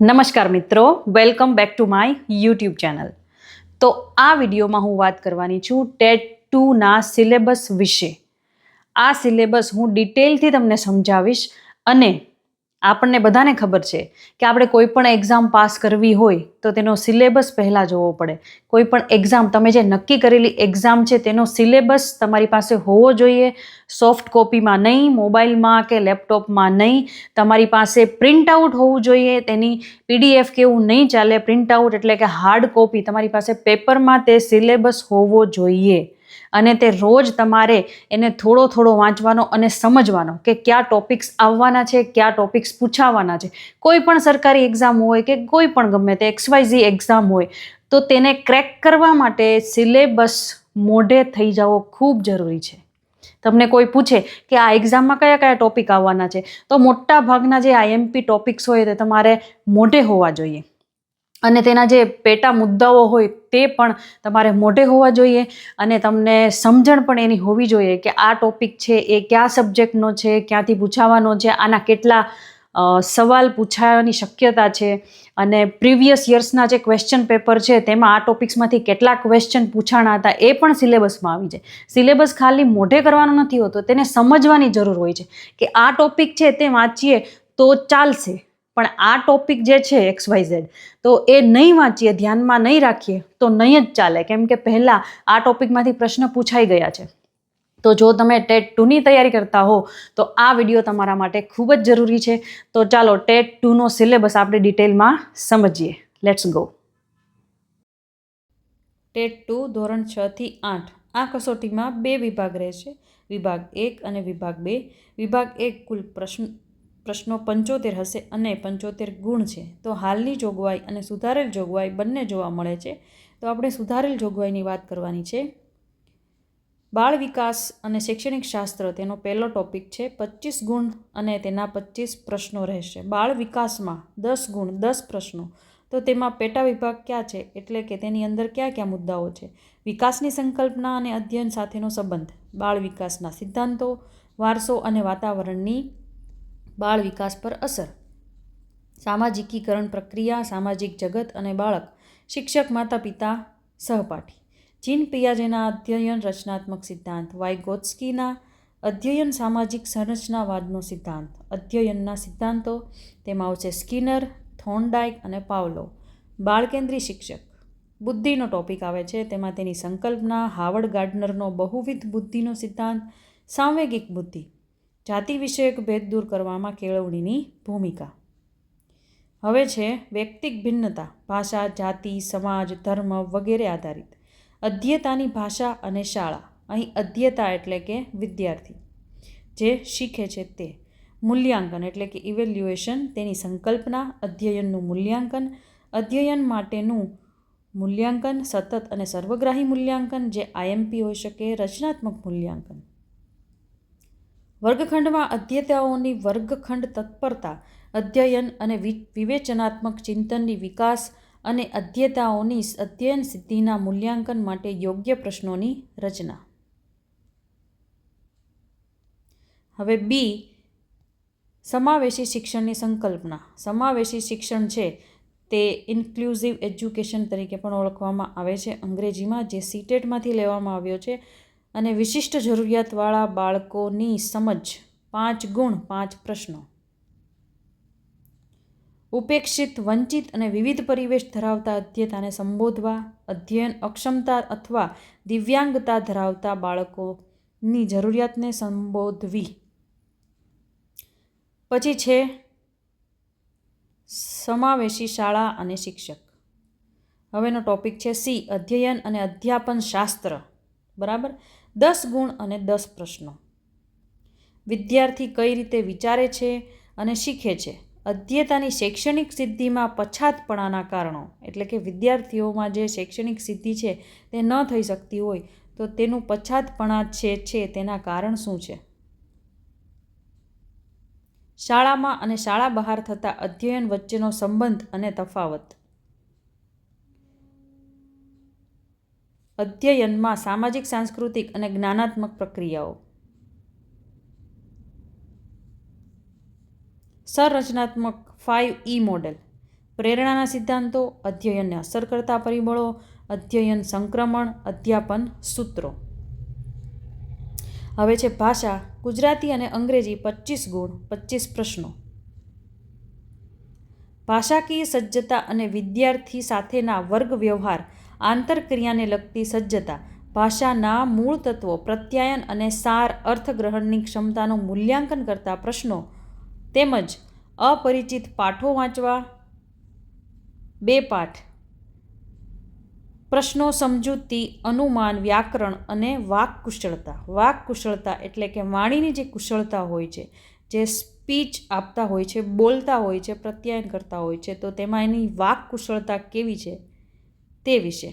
નમસ્કાર મિત્રો welcome back to my YouTube channel તો આ વિડીયોમાં હું વાત કરવાની છું ટેટ ટુના સિલેબસ વિશે. આ સિલેબસ હું ડિટેલથી તમને સમજાવીશ અને આપણને બધાને ખબર છે કે આપણે કોઈ પણ એક્ઝામ પાસ કરવી હોય તો તેનો સિલેબસ પહેલાં જોવો પડે. કોઈ પણ એક્ઝામ તમે જે નક્કી કરેલી એક્ઝામ છે તેનો સિલેબસ તમારી પાસે હોવો જોઈએ. સોફ્ટ કોપીમાં નહીં મોબાઈલમાં કે લેપટોપમાં નહીં. તમારી પાસે પ્રિન્ટ આઉટ હોવું જોઈએ, તેની પીડીએફ કે એવું નહીં ચાલે પ્રિન્ટ આઉટ એટલે કે હાર્ડ કોપી તમારી પાસે પેપરમાં તે સિલેબસ હોવો જોઈએ. અને તે રોજ તમારે એને થોડો થોડો વાંચવાનો અને સમજવાનો કે કયા ટોપિક્સ આવવાના છે, કયા ટોપિક્સ પૂછાવાના છે. કોઈ પણ સરકારી એક્ઝામ હોય કે કોઈ પણ ગમે તે એક્સવાયઝી એક્ઝામ હોય, તો તેને ક્રેક કરવા માટે સિલેબસ મોઢે થઈ જવો ખૂબ જરૂરી છે. તમને કોઈ પૂછે કે આ એક્ઝામમાં કયા કયા ટોપિક આવવાના છે, તો મોટા ભાગના જે આઈએમપી ટોપિક્સ હોય તે તમારે મોઢે હોવા જોઈએ. અને તેના જે પેટા મુદ્દાઓ હોય તે પણ તમારે મોઢે હોવા જોઈએ અને તમને સમજણ પણ એની હોવી જોઈએ કે આ ટોપિક છે, એ કયા સબ્જેક્ટનો છે, ક્યાંથી પૂછાવાનો છે, આના કેટલા સવાલ પૂછાવાની શક્યતા છે અને પ્રીવિયસ યર્સના જે ક્વેશ્ચન પેપર છે તેમાં આ ટોપિક્સમાંથી કેટલા ક્વેશ્ચન પૂછાણા હતા એ પણ સિલેબસમાં આવી જાય. સિલેબસ ખાલી મોઢે કરવાનો નથી હોતો, તેને સમજવાની જરૂર હોય છે કે આ ટોપિક છે તે વાંચીએ તો ચાલશે. પણ આ ટોપિક જે છે એક્સ વાય ઝેડ, તો એ નહીં વાંચીએ, ધ્યાનમાં નહીં રાખીએ, તો નહીં જ ચાલે. કેમ કે પહેલાં આ ટોપિકમાંથી પ્રશ્ન પૂછાઈ ગયા છે. તો જો તમે ટેટ ટુની તૈયારી કરતા હો, તો આ વીડિયો તમારા માટે ખૂબ જ જરૂરી છે. તો ચાલો ટેટ ટુનો સિલેબસ આપણે ડિટેલમાં સમજીએ. લેટ્સ ગો ટેટ ટુ ધોરણ છ થી આઠ. આ કસોટીમાં બે વિભાગ રહેશે વિભાગ એક અને વિભાગ બે. વિભાગ એક કુલ પ્રશ્ન પ્રશ્નો પંચોતેર હશે અને પંચોતેર ગુણ છે. તો હાલની જોગવાઈ અને સુધારેલ જોગવાઈ બંને જોવા મળે છે. તો આપણે સુધારેલ જોગવાઈની વાત કરવાની છે. બાળ વિકાસ અને શૈક્ષણિક શાસ્ત્ર તેનો પહેલો ટોપિક છે. પચીસ ગુણ અને તેના પચીસ પ્રશ્નો રહેશે. બાળ વિકાસમાં દસ ગુણ, દસ પ્રશ્નો. તો તેમાં પેટા વિભાગ ક્યાં છે? એટલે કે તેની અંદર કયા કયા મુદ્દાઓ છે? વિકાસની સંકલ્પના અને અધ્યયન સાથેનો સંબંધ. બાળ વિકાસના સિદ્ધાંતો, વારસો અને વાતાવરણની બાળ વિકાસ પર અસર. સામાજિકીકરણ પ્રક્રિયા, સામાજિક જગત અને બાળક, શિક્ષક, માતા પિતા, સહપાઠી. જીન પિયાજેના અધ્યયન રચનાત્મક સિદ્ધાંત. વાય વાયગોત્સ્કીના અધ્યયન સામાજિક સંરચનાવાદનો સિદ્ધાંત. અધ્યયનના સિદ્ધાંતો, તેમાં આવશે સ્કિનર થોર્નડાઇક અને પાવલો. બાળકેન્દ્રી શિક્ષક. બુદ્ધિનો ટોપિક આવે છે, તેમાં તેની સંકલ્પના, હાવર્ડ ગાર્ડનરનો બહુવિધ બુદ્ધિનો સિદ્ધાંત, સાંવેગિક બુદ્ધિ. જાતિ વિષયક ભેદ દૂર કરવામાં કેળવણીની ભૂમિકા. હવે છે વ્યક્તિક ભિન્નતા, ભાષા, જાતિ, સમાજ, ધર્મ વગેરે આધારિત. અધ્યતાની ભાષા અને શાળા, અહીં અધ્યતા એટલે કે વિદ્યાર્થી. જે શીખે છે તે. મૂલ્યાંકન એટલે કે ઇવેલ્યુએશન, તેની સંકલ્પના, અધ્યયનનું મૂલ્યાંકન, અધ્યયન માટેનું મૂલ્યાંકન, સતત અને સર્વગ્રાહી મૂલ્યાંકન, જે આઈએમપી હોઈ શકે, રચનાત્મક મૂલ્યાંકન. વર્ગખંડમાં અધ્યતાઓની વર્ગખંડ તત્પરતા, અધ્યયન અને વિવેચનાત્મક ચિંતનની વિકાસ અને અધ્યતાઓની અધ્યયન સિદ્ધિના મૂલ્યાંકન માટે યોગ્ય પ્રશ્નોની રચના. હવે બી, સમાવેશી શિક્ષણની સંકલ્પના. સમાવેશી શિક્ષણ છે તે ઇન્ક્લુઝિવ એજ્યુકેશન તરીકે પણ ઓળખવામાં આવે છે. અંગ્રેજીમાં જે સીટેટમાંથી લેવામાં આવ્યો છે અને વિશિષ્ટ જરૂરિયાતવાળા બાળકોની સમજ, પાંચ ગુણ, પાંચ પ્રશ્નો. ઉપેક્ષિત, વંચિત અને વિવિધ પરિવેશ ધરાવતા અધ્યતાને સંબોધવા, અધ્યયન અક્ષમતા અથવા દિવ્યાંગતા ધરાવતા બાળકોની જરૂરિયાતને સંબોધવી. પછી છે સમાવેશી શાળા અને શિક્ષક. હવેનો ટોપિક છે સી, અધ્યયન અને અધ્યાપન શાસ્ત્ર બરાબર? દસ ગુણ અને દસ પ્રશ્નો. વિદ્યાર્થી કઈ રીતે વિચારે છે અને શીખે છે? અધ્યતાની શૈક્ષણિક સિદ્ધિમાં પછાતપણાના કારણો. એટલે કે વિદ્યાર્થીઓમાં જે શૈક્ષણિક સિદ્ધિ છે તે ન થઈ શકતી હોય, તો તેનું પછાતપણા છે છે તેના કારણ શું છે? શાળામાં અને શાળા બહાર થતા અધ્યયન વચ્ચેનો સંબંધ અને તફાવત. અધ્યયનમાં સામાજિક, સાંસ્કૃતિક અને જ્ઞાનાત્મક પ્રક્રિયાઓ. સંરચનાત્મક ફાઇવ ઈ મોડેલ પ્રેરણાના સિદ્ધાંતો, અધ્યયનને અસર કરતા પરિબળો, અધ્યયન સંક્રમણ, અધ્યાપન સૂત્રો. હવે છે ભાષા, ગુજરાતી અને અંગ્રેજી પચીસ ગુણ પચીસ પ્રશ્નો. ભાષાકીય સજ્જતા અને વિદ્યાર્થી સાથેના વર્ગ વ્યવહાર આંતરક્રિયાને લગતી સજ્જતા, ભાષાના મૂળ તત્વો, પ્રત્યાયન અને સાર અર્થગ્રહણની ક્ષમતાનું મૂલ્યાંકન કરતા પ્રશ્નો, તેમજ અપરિચિત પાઠો વાંચવા. બે પાઠ. પ્રશ્નો સમજૂતી, અનુમાન, વ્યાકરણ અને વાક કુશળતા વાક કુશળતા એટલે કે વાણીની જે કુશળતા હોય છે, જે સ્પીચ આપતા હોય છે, બોલતા હોય છે, પ્રત્યાયન કરતા હોય છે, તો તેમાં એની વાક કુશળતા કેવી છે? તે વિશે.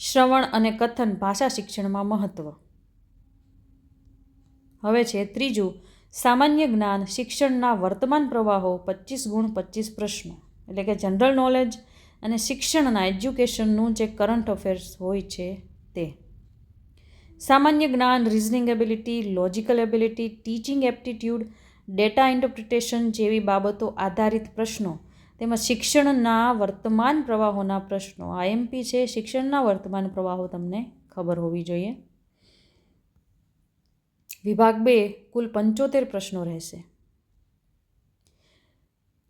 શ્રવણ અને કથન ભાષા શિક્ષણમાં મહત્ત્વ હવે છે ત્રીજું, સામાન્ય જ્ઞાન શિક્ષણના વર્તમાન પ્રવાહો પચીસ ગુણ પચીસ પ્રશ્નો, એટલે કે જનરલ નોલેજ અને શિક્ષણના એજ્યુકેશનનું જે કરંટ અફેર્સ હોય છે તે. સામાન્ય જ્ઞાન reasoning ability logical ability teaching aptitude data interpretation જેવી બાબતો આધારિત પ્રશ્નો, તેમજ શિક્ષણના વર્તમાન પ્રવાહોના પ્રશ્નો. આઈએમપી છે, શિક્ષણના વર્તમાન પ્રવાહો તમને ખબર હોવી જોઈએ. વિભાગ બે, કુલ પંચોતેર પ્રશ્નો રહેશે.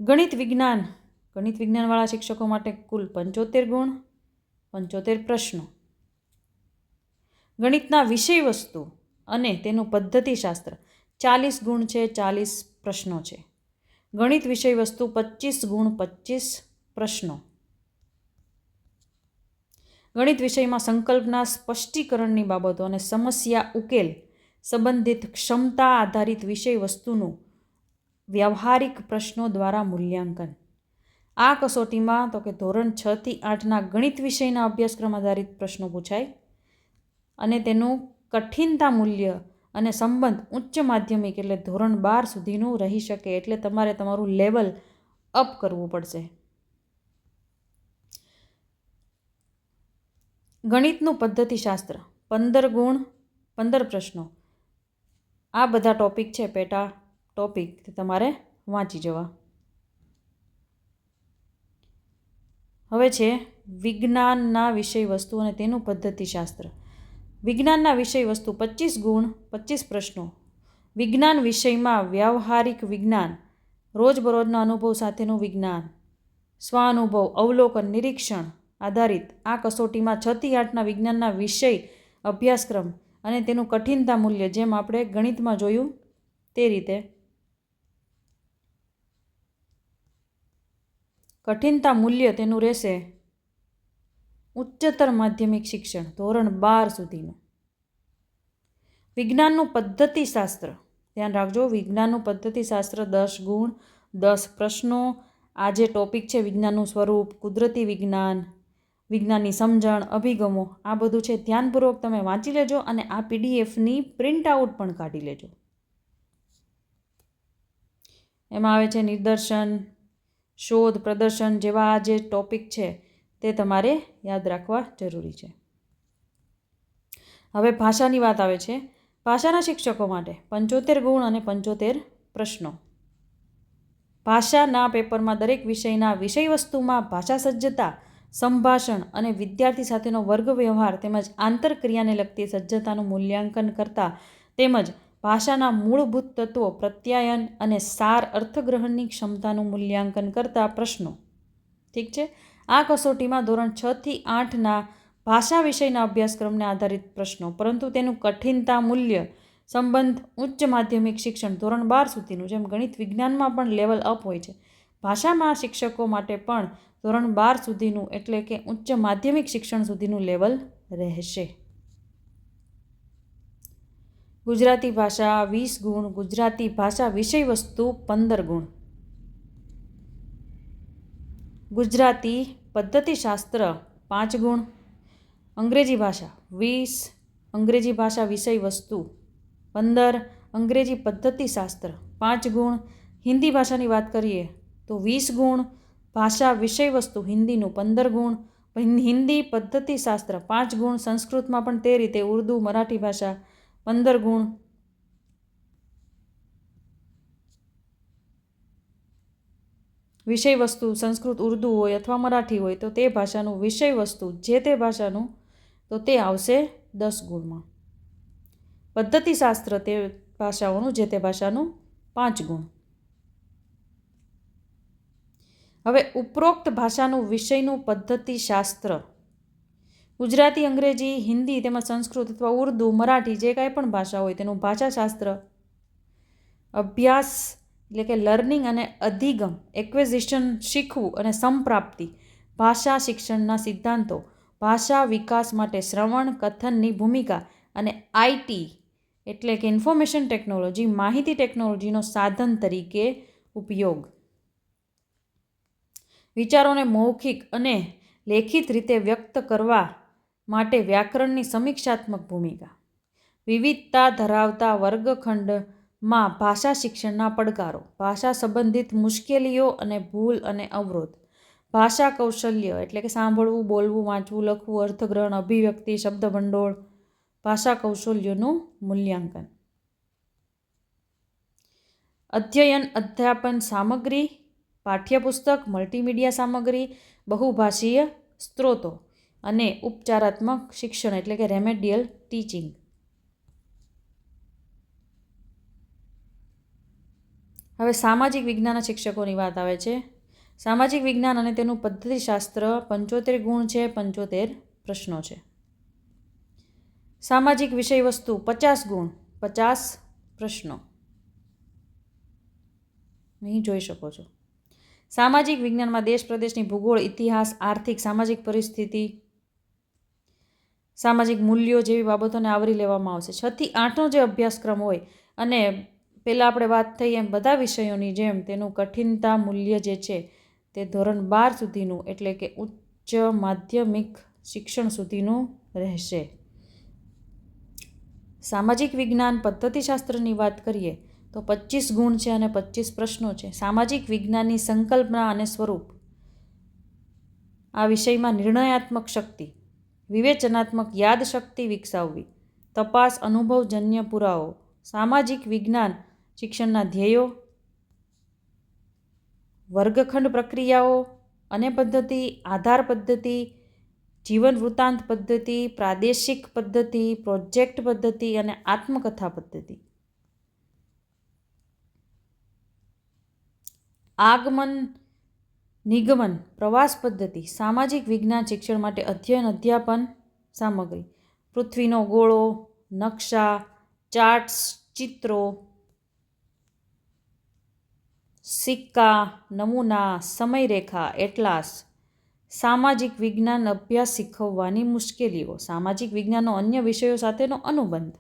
ગણિત વિજ્ઞાન. ગણિત વિજ્ઞાનવાળા શિક્ષકો માટે કુલ પંચોતેર ગુણ, પંચોતેર પ્રશ્નો. ગણિતના વિષય વસ્તુ અને તેનું પદ્ધતિશાસ્ત્ર. ચાલીસ ગુણ છે, ચાલીસ પ્રશ્નો છે. ગણિત વિષય વસ્તુ પચીસ ગુણ પચીસ પ્રશ્નો. ગણિત વિષયમાં સંકલ્પના સ્પષ્ટીકરણની બાબતો અને સમસ્યા ઉકેલ સંબંધિત ક્ષમતા આધારિત વિષય વસ્તુનું વ્યવહારિક પ્રશ્નો દ્વારા મૂલ્યાંકન. આ કસોટીમાં તો કે ધોરણ છ થી આઠના ગણિત વિષયના અભ્યાસક્રમ આધારિત પ્રશ્નો પૂછાય અને તેનું કઠિનતા મૂલ્ય અને સંબંધ ઉચ્ચ માધ્યમિક એટલે ધોરણ બાર સુધીનું રહી શકે એટલે તમારે તમારું લેવલ અપ કરવું પડશે. ગણિતનું પદ્ધતિશાસ્ત્ર, પંદર ગુણ, પંદર પ્રશ્નો. આ બધા ટોપિક છે પેટા ટોપિક, તે તમારે વાંચી જવા. હવે છે વિજ્ઞાનના વિષય વસ્તુ અને તેનું પદ્ધતિશાસ્ત્ર. વિજ્ઞાનના વિષય વસ્તુ પચીસ ગુણ, પચીસ પ્રશ્નો. વિજ્ઞાન વિષયમાં વ્યવહારિક વિજ્ઞાન, રોજબરોજના અનુભવ સાથેનું વિજ્ઞાન, સ્વાનુભવ, અવલોકન, નિરીક્ષણ આધારિત આ કસોટીમાં છથી આઠના વિજ્ઞાનના વિષય અભ્યાસક્રમ અને તેનું કઠિનતા મૂલ્ય જેમ આપણે ગણિતમાં જોયું તે રીતે. કઠિનતા મૂલ્ય તેનું રહેશે ઉચ્ચતર માધ્યમિક શિક્ષણ, ધોરણ બાર સુધીનું. વિજ્ઞાનનું પદ્ધતિશાસ્ત્ર. ધ્યાન રાખજો, વિજ્ઞાનનું પદ્ધતિશાસ્ત્ર દસ ગુણ, દસ પ્રશ્નો. આ જે ટોપિક છે, વિજ્ઞાનનું સ્વરૂપ, કુદરતી વિજ્ઞાન, વિજ્ઞાનની સમજણ, અભિગમો, આ બધું છે, ધ્યાનપૂર્વક તમે વાંચી લેજો અને આ પીડીએફની પ્રિન્ટ આઉટ પણ કાઢી લેજો. એમાં આવે છે નિદર્શન, શોધ, પ્રદર્શન જેવા આ જે ટોપિક છે તે તમારે યાદ રાખવા જરૂરી છે. હવે ભાષાની વાત આવે છે. ભાષાના શિક્ષકો માટે પંચોતેર ગુણ અને પંચોતેર પ્રશ્નો. ભાષાના પેપરમાં દરેક વિષયના વિષય વસ્તુમાં ભાષા સજ્જતા, સંભાષણ અને વિદ્યાર્થી સાથેનો વર્ગ વ્યવહાર તેમજ આંતરક્રિયાને લગતી સજ્જતાનું મૂલ્યાંકન કરતા તેમજ ભાષાના મૂળભૂત તત્વો પ્રત્યાયન અને સાર અર્થગ્રહણની ક્ષમતાનું મૂલ્યાંકન કરતા પ્રશ્નો. ઠીક છે? આ કસોટીમાં ધોરણ છ થી આઠના ભાષા વિષયના અભ્યાસક્રમને આધારિત પ્રશ્નો, પરંતુ તેનું કઠિનતા મૂલ્ય સંબંધ ઉચ્ચ માધ્યમિક શિક્ષણ ધોરણ બાર સુધીનું, જેમ ગણિત વિજ્ઞાનમાં પણ લેવલ અપ હોય છે. ભાષામાં શિક્ષકો માટે પણ ધોરણ બાર સુધીનું એટલે કે ઉચ્ચ માધ્યમિક શિક્ષણ સુધીનું લેવલ રહેશે. ગુજરાતી ભાષા વીસ ગુણ, ગુજરાતી ભાષા વિષય વસ્તુ પંદર ગુણ. ગુજરાતી પદ્ધતિશાસ્ત્ર પાંચ ગુણ, અંગ્રેજી ભાષા વીસ, અંગ્રેજી ભાષા વિષય વસ્તુ પંદર, અંગ્રેજી પદ્ધતિશાસ્ત્ર પાંચ ગુણ. હિન્દી ભાષાની વાત કરીએ તો વીસ ગુણ, ભાષા વિષય વસ્તુ હિન્દીનું પંદર ગુણ. હિન્દી પદ્ધતિશાસ્ત્ર પાંચ ગુણ, સંસ્કૃતમાં પણ તે રીતે ઉર્દૂ, મરાઠી ભાષા પંદર ગુણ. વિષય વસ્તુ સંસ્કૃત, ઉર્દુ હોય અથવા મરાઠી હોય, તો તે ભાષાનું વિષય વસ્તુ જે તે ભાષાનું, તો તે આવશે દસ ગુણમાં. પદ્ધતિશાસ્ત્ર તે ભાષાઓનું, જે તે ભાષાનું, પાંચ ગુણ. હવે ઉપરોક્ત ભાષાનું વિષયનું પદ્ધતિશાસ્ત્ર. ગુજરાતી, અંગ્રેજી, હિન્દી તેમજ સંસ્કૃત અથવા ઉર્દુ, મરાઠી, જે કાંઈ પણ ભાષા હોય, તેનું ભાષાશાસ્ત્ર, અભ્યાસ એટલે કે લર્નિંગ અને અધિગમ, એક્વેઝિશન શીખવું અને સંપ્રાપ્તિ, ભાષા શિક્ષણના સિદ્ધાંતો, ભાષા વિકાસ માટે શ્રવણ કથનની ભૂમિકા અને આઈટી એટલે કે ઇન્ફોર્મેશન ટેકનોલોજી, માહિતી ટેકનોલોજીનો સાધન તરીકે ઉપયોગ. વિચારોને મૌખિક અને લેખિત રીતે વ્યક્ત કરવા માટે વ્યાકરણની સમીક્ષાત્મક ભૂમિકા. વિવિધતા ધરાવતા વર્ગખંડમાં ભાષા શિક્ષણના પડકારો, ભાષા સંબંધિત મુશ્કેલીઓ અને ભૂલ અને અવરોધ. ભાષા કૌશલ્ય એટલે કે સાંભળવું, બોલવું, વાંચવું, લખવું, અર્થગ્રહણ, અભિવ્યક્તિ, શબ્દભંડોળ, ભાષા કૌશલ્યોનું મૂલ્યાંકન. અધ્યયન, અધ્યાપન સામગ્રી, પાઠ્યપુસ્તક, મલ્ટીમીડિયા સામગ્રી, બહુભાષીય સ્ત્રોતો અને ઉપચારાત્મક શિક્ષણ એટલે કે રેમેડિયલ ટીચિંગ હવે સામાજિક વિજ્ઞાનના શિક્ષકોની વાત આવે છે. સામાજિક વિજ્ઞાન અને તેનું પદ્ધતિશાસ્ત્ર પંચોતેર ગુણ છે, પંચોતેર પ્રશ્નો છે. સામાજિક વિષય વસ્તુ પચાસ ગુણ, પચાસ પ્રશ્નો. અહીં જોઈ શકો છો. સામાજિક વિજ્ઞાનમાં દેશ પ્રદેશની ભૂગોળ, ઇતિહાસ, આર્થિક, સામાજિક પરિસ્થિતિ, સામાજિક મૂલ્યો જેવી બાબતોને આવરી લેવામાં આવશે. છથી આઠનો જે અભ્યાસક્રમ હોય અને પહેલાં આપણે વાત થઈ એમ બધા વિષયોની જેમ તેનું કઠિનતા મૂલ્ય જે છે તે ધોરણ બાર સુધીનું એટલે કે ઉચ્ચ માધ્યમિક શિક્ષણ સુધીનું રહેશે. સામાજિક વિજ્ઞાન પદ્ધતિશાસ્ત્રની વાત કરીએ તો પચીસ ગુણ છે અને પચીસ પ્રશ્નો છે. સામાજિક વિજ્ઞાનની સંકલ્પના અને સ્વરૂપ. આ વિષયમાં નિર્ણયાત્મક શક્તિ, વિવેચનાત્મક યાદશક્તિ વિકસાવવી, તપાસ અનુભવજન્ય પુરાવો, સામાજિક વિજ્ઞાન શિક્ષણના ધ્યેયો, વર્ગખંડ પ્રક્રિયાઓ અને પદ્ધતિ, આધાર પદ્ધતિ, જીવન વૃત્તાંત પદ્ધતિ, પ્રાદેશિક પદ્ધતિ, પ્રોજેક્ટ પદ્ધતિ અને આત્મકથા પદ્ધતિ. આગમન, નિગમન, પ્રવાસ પદ્ધતિ, સામાજિક વિજ્ઞાન, શિક્ષણ માટે અધ્યયન, અધ્યાપન સામગ્રી. પૃથ્વીનો ગોળો, નકશા, ચાર્ટ્સ, ચિત્રો સિક્કા, નમૂના, સમયરેખા, એટલાસ. સામાજિક વિજ્ઞાન અભ્યાસ શીખવવાની મુશ્કેલીઓ. સામાજિક વિજ્ઞાનનો અન્ય વિષયો સાથેનો અનુબંધ.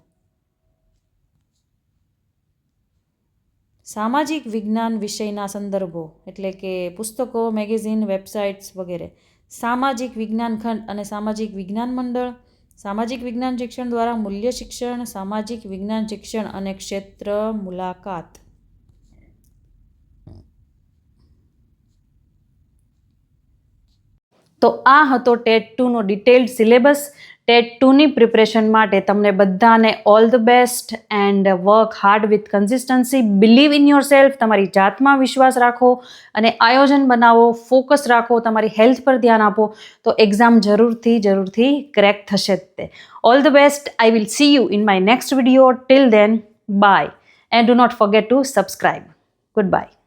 સામાજિક વિજ્ઞાન વિષયના સંદર્ભો, એટલે કે પુસ્તકો, મેગેઝિન, વેબસાઇટ્સ વગેરે. સામાજિક વિજ્ઞાન ખંડ અને સામાજિક વિજ્ઞાન મંડળ. સામાજિક વિજ્ઞાન શિક્ષણ દ્વારા મૂલ્ય શિક્ષણ, સામાજિક વિજ્ઞાન શિક્ષણ અને ક્ષેત્ર મુલાકાત. તો આ હતો ટેટ ટુનો ડિટેલ્ડ સિલેબસ ટેટ ટુની પ્રિપરેશન માટે તમને બધાને all the best and work hard with consistency believe in yourself તમારી જાતમાં વિશ્વાસ રાખો અને આયોજન બનાવો ફોકસ રાખો, તમારી હેલ્થ પર ધ્યાન આપો. તો એક્ઝામ જરૂરથી જરૂરથી ક્રેક થશે જ તે. All the best I will see you in my next video till then bye and do not forget to subscribe goodbye